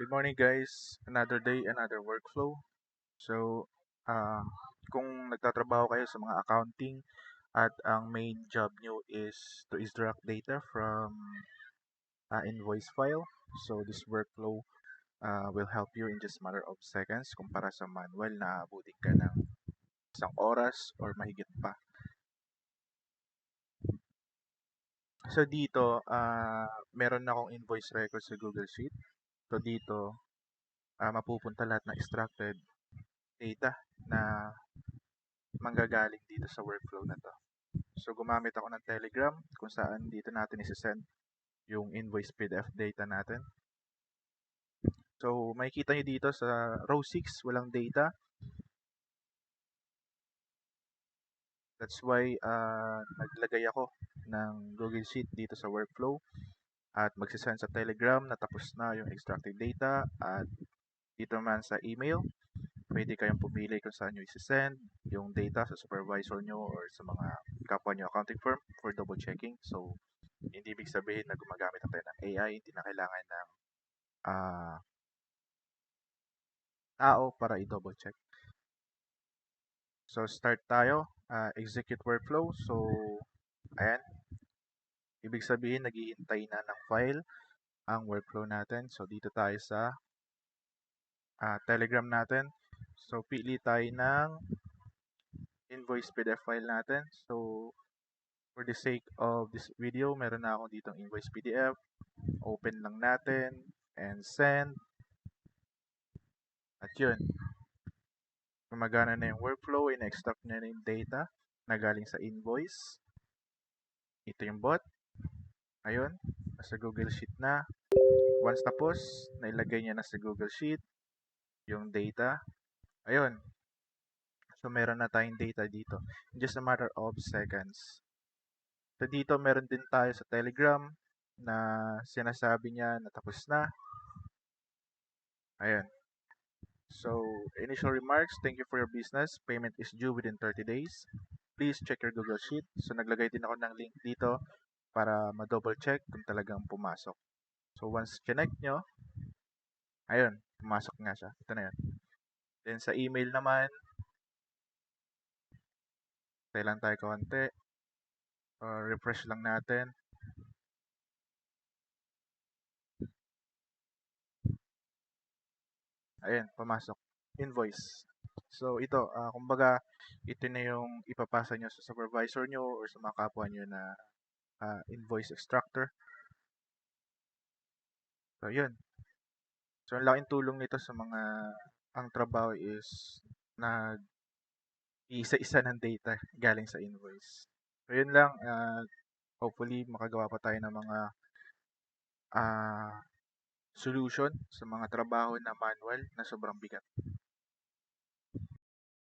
Good morning guys. Another day, another workflow. So, ah, kung nagtatrabaho kayo sa mga accounting at ang main job nyo is to extract data from ah, invoice file. So, this workflow ah, will help you in just matter of seconds kumpara sa manual na abutin ka ng isang oras or mahigit pa. So, dito, ah, meron na akong invoice record sa Google Sheet. So, dito, ah, mapupunta lahat ng extracted data na manggagaling dito sa workflow na to. So, gumamit ako ng Telegram kung saan dito natin isi-send yung invoice PDF data natin. So, makikita nyo dito sa row 6, walang data. That's why ah, naglagay ako ng Google Sheet dito sa workflow at magsisend sa Telegram na tapos na yung extracted data at dito naman sa email pwede kayong pumili kung saan nyo isi-send yung data sa supervisor nyo or sa mga kapwa nyo accounting firm for double checking. So, hindi ibig sabihin na gumagamit na tayo ng AI, hindi na kailangan ng ah, tao para i-double check. So, start tayo. Ah, execute workflow. So, ayan. Ibig sabihin, naghihintay na ng file ang workflow natin. So, dito tayo sa ah, Telegram natin. So, pili tayo ng invoice PDF file natin. So, for the sake of this video, meron na ako ditong invoice PDF. Open lang natin and send. At yun, gumagana na yung workflow, in-extract na yung data na galing sa invoice. Ito yung bot. Ayun, nasa Google Sheet na. Once tapos, nailagay niya na sa Google Sheet yung data. Ayun. So, meron na tayong data dito. Just a matter of seconds. So, dito meron din tayo sa Telegram na sinasabi niya na tapos na. Ayun. So, initial remarks, thank you for your business. Payment is due within 30 days. Please check your Google Sheet. So, naglagay din ako ng link dito para ma-double check kung talagang pumasok. So, once connect nyo, ayun, pumasok nga siya. Ito na yun. Then, sa email naman, tayo lang tayo konti. Uh, refresh lang natin. Ayun, pumasok. Invoice. So, ito, ah, kumbaga, ito na yung ipapasa nyo sa supervisor nyo or sa mga kapwa nyo na ah, invoice extractor. So, yun. So, ang laking tulong nito sa mga ang trabaho is na isa-isa ng data galing sa invoice. So, yun lang. ah, hopefully, makagawa pa tayo ng mga ah, solution sa mga trabaho na manual na sobrang bigat.